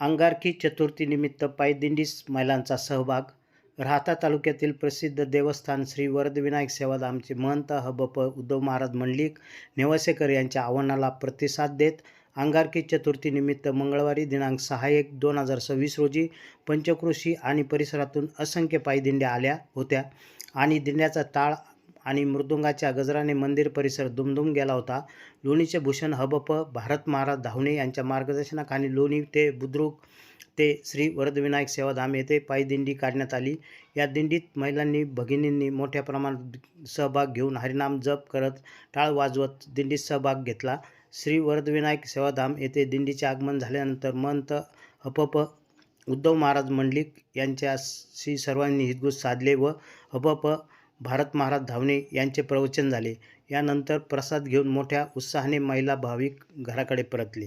अंगारकी चतुर्थीनिमित्त पायदिंडीस महिलांचा सहभाग. राहता तालुक्यातील प्रसिद्ध देवस्थान श्री वरदविनायक सेवाधामचे महंत हबप उद्धव महाराज मंडलिक नेवासेकर यांच्या आव्हानाला प्रतिसाद देत अंगारकी चतुर्थीनिमित्त मंगळवारी दिनांक सहा एक दोन हजार सव्वीस रोजी पंचकृषी आणि परिसरातून असंख्य पायदिंड्या आल्या होत्या आणि दिंड्याचा ताळ आणि मृदुंगाच्या गजराने मंदिर परिसर दुमदुम गेला होता. लोणीचे भूषण हबप भारत महाराज धावणे यांच्या मार्गदर्शनाखाली लोणी ते बुद्रुक ते श्री वरदविनायक सेवाधाम येथे पायदिंडी काढण्यात आली. या दिंडीत महिलांनी भगिनींनी मोठ्या प्रमाणात सहभाग घेऊन हरिनाम जप करत टाळ वाजवत दिंडीत सहभाग घेतला. श्री वरदविनायक सेवाधाम येथे दिंडीचे आगमन झाल्यानंतर मंत हपप उद्धव महाराज मंडलिक यांच्याशी सर्वांनी हितगुज साधले व हपप भारत महाराज धावणे यांचे प्रवचन झाले. यानंतर प्रसाद घेऊन मोठ्या उत्साहाने महिला भाविक घराकडे परतले.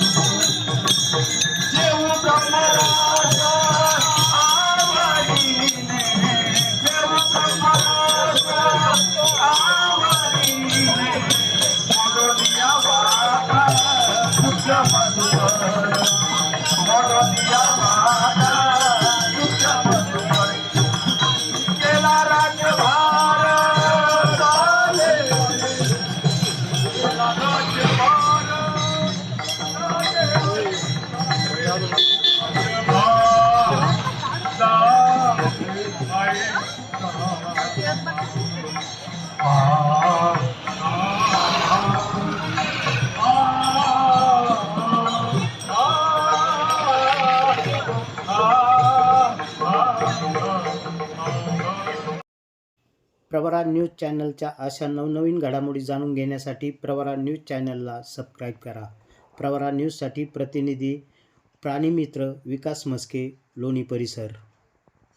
प्रवरा न्यूज चॅनलच्या अशा नवनवीन घडामोडी जाणून घेण्यासाठी प्रवरा न्यूज चॅनलला सबस्क्राईब करा. प्रवरा न्यूजसाठी प्रतिनिधी प्राणीमित्र विकास मस्के लोणी परिसर.